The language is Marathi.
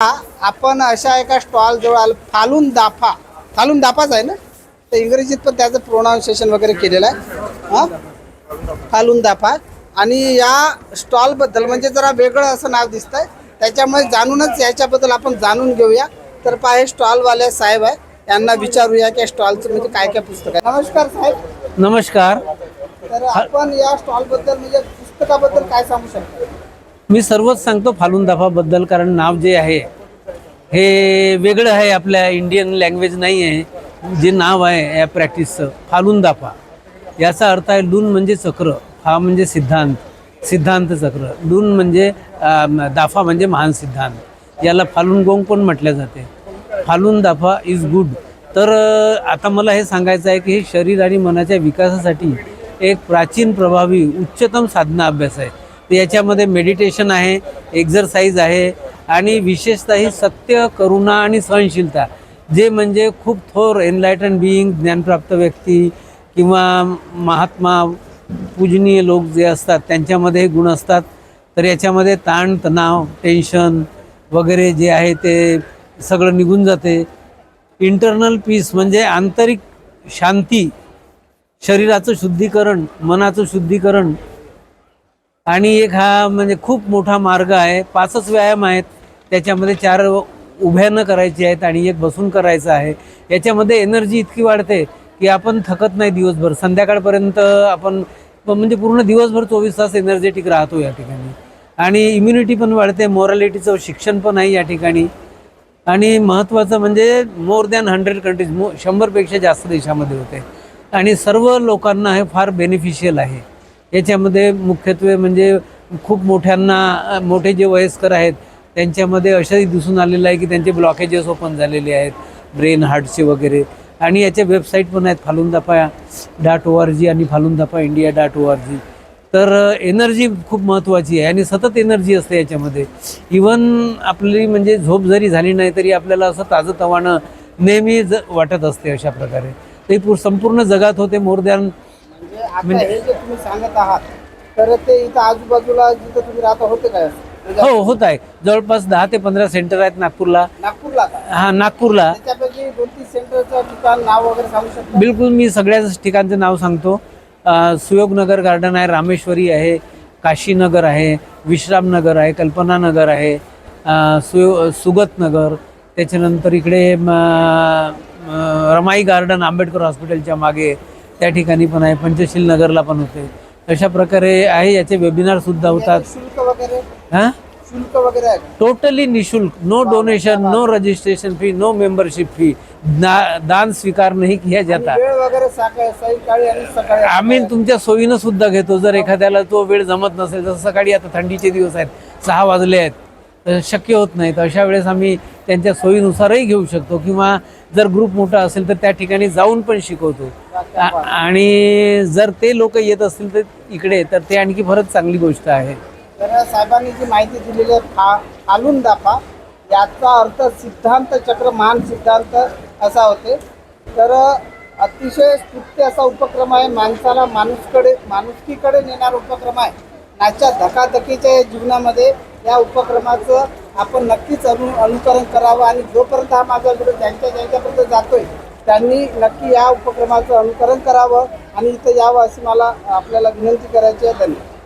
आपण अशा एका स्टॉल जवळ आलो. फालून दाफा. फालून दाफाच आहे ना? तर इंग्रजीत पण त्याचं प्रोनाऊन्सिएशन वगैरे केलेलं आहे. हां? फालून दाफा. आणि या स्टॉलबद्दल म्हणजे जरा वेगळं असं नाव दिसतंय. त्याच्यामुळे जाणूनच याच्याबद्दल आपण जाणून घेऊया. तर पहा हे स्टॉलवाले साहेब आहे. यांना विचारूया की स्टॉलचं म्हणजे काय काय पुस्तक आहे. नमस्कार साहेब. नमस्कार. तर आपण या स्टॉलबद्दल म्हणजे पुस्तकाबद्दल काय सांगू शकता? मी सर्वच सांगतो फालून दाफाबद्दल कारण नाव जे आहे हे वेगळं आहे आपल्या इंडियन लँग्वेज नाही आहे जे नाव आहे या प्रॅक्टिसचं फालून दाफा. याचा अर्थ आहे लून म्हणजे चक्र फा म्हणजे सिद्धांत सिद्धांत चक्र. लून म्हणजे दाफा म्हणजे महान सिद्धांत. याला फालून गोंग पण म्हटले जाते. फालून दाफा इज गुड तर आता मला हे सांगायचं आहे की हे शरीर आणि मनाच्या विकासासाठी एक प्राचीन प्रभावी उच्चतम साधना अभ्यास आहे. तर याच्यामध्ये मेडिटेशन आहे एक्झरसाईज आहे आणि विशेषतः ही सत्य करुणा आणि सहनशीलता जे म्हणजे खूप थोर एनलायटन बिईंग ज्ञानप्राप्त व्यक्ती किंवा महात्मा पूजनीय लोक जे असतात त्यांच्यामध्ये हे गुण असतात. तर याच्यामध्ये ताण तणाव टेन्शन वगैरे जे आहे ते सगळं निघून जाते. इंटरनल पीस म्हणजे आंतरिक शांती शरीराचं शुद्धीकरण मनाचं शुद्धीकरण आणि एक हा म्हणजे खूप मोठा मार्ग आहे. पाचच व्यायाम आहेत. त्याच्यामध्ये चार उभ्यानं करायचे आहेत आणि एक बसून करायचं आहे. याच्यामध्ये एनर्जी इतकी वाढते की आपण थकत नाही दिवसभर. संध्याकाळपर्यंत आपण म्हणजे पूर्ण दिवसभर चोवीस तास एनर्जेटिक राहतो या ठिकाणी. आणि इम्युनिटी पण वाढते. मॉरॅलिटीचं शिक्षण पण आहे या ठिकाणी. आणि महत्त्वाचं म्हणजे मोर दॅन हंड्रेड कंट्रीज मो शंभरपेक्षा जास्त देशामध्ये होते. आणि सर्व लोकांना हे फार बेनिफिशियल आहे. याच्यामध्ये मुख्यत्वे म्हणजे खूप मोठ्यांना मोठे जे वयस्कर आहेत त्यांच्यामध्ये असंही दिसून आलेलं आहे की त्यांचे ब्लॉकेजेस ओपन झालेले आहेत ब्रेन हार्टचे वगैरे. आणि याच्या वेबसाईट पण आहेत फालुंदापा डॉट ओ आर जी आणि Falun Dafa India dot O R G तर एनर्जी खूप महत्त्वाची आहे आणि सतत एनर्जी असते याच्यामध्ये. इवन आपली म्हणजे झोप जरी झाली नाही तरी आपल्याला असं ताजं तवानं नेहमी ज वाटत असते अशा प्रकारे. ते पूर संपूर्ण जगात होते मोर दॅन आता हे जे तुम्ही सांगत आहात तर ते इथं आजूबाजूला जिथं तुम्ही राहता होते काय? म्हणजे हो होत आहे. जवळपास दहा ते पंधरा सेंटर आहेत नागपूरला. नागपूरला हा नागपूरला. त्याच्यापैकी दोन तीन सेंटरचं ठिकाण नाव वगैरे सांगू शकता? बिलकुल मी सगळ्याच ठिकाणचं नाव सांगतो. सुयोगनगर गार्डन आहे रामेश्वरी आहे काशीनगर आहे विश्रामनगर आहे कल्पनानगर आहे सुयो सुगतनगर. त्याच्यानंतर इकडे रमाई गार्डन आंबेडकर हॉस्पिटलच्या मागे त्या ठिकाणी पण आहे. पंचशील नगरला पण होते. अशा प्रकारे आहे. याचे वेबिनारसुद्धा होतात. शुल्क वगैरे? हां? शुल्क वगैरे? टोटली निशुल्क. No donation no registration fee no membership fee दान स्वीकार नाही किया जाता. आणि वेळ वगैरे सकाळी सायंकाळी आणि सकाळी आम्ही तुमच्या सोयीनं सुद्धा घेतो. जर एखाद्याला तो वेळ जमत नसेल जसं सकाळी आता थंडीचे दिवस आहेत सहा वाजले आहेत तर शक्य होत नाही. तर अशा वेळेस आम्ही त्यांच्या सोयीनुसारही घेऊ शकतो. किंवा जर ग्रुप मोठा असेल तर त्या ठिकाणी जाऊन पण शिकवतो. आणि जर ते लोक येत असतील तर इकडे तर ते आणखी फारच चांगली गोष्ट आहे. तर साहेबांनी जी माहिती दिलेली आहे फालून दाफा याचा अर्थ सिद्धांत चक्र महान सिद्धांत असा होते. तर अतिशय स्तुत्य असा उपक्रम आहे माणसाला माणूसकडे माणुसकीकडे नेणारा उपक्रम आहे. नाच्या धकाधकीच्या या जीवनामध्ये या उपक्रमाचं आपण नक्कीच अनु अनुकरण करावं आणि जोपर्यंत हा माझा व्हिडिओ ज्यांच्या ज्यांच्यापर्यंत जातोय त्यांनी नक्की या उपक्रमाचं अनुकरण करावं आणि इथं यावं अशी मला आपल्याला विनंती करायची आहे. धन्यवाद.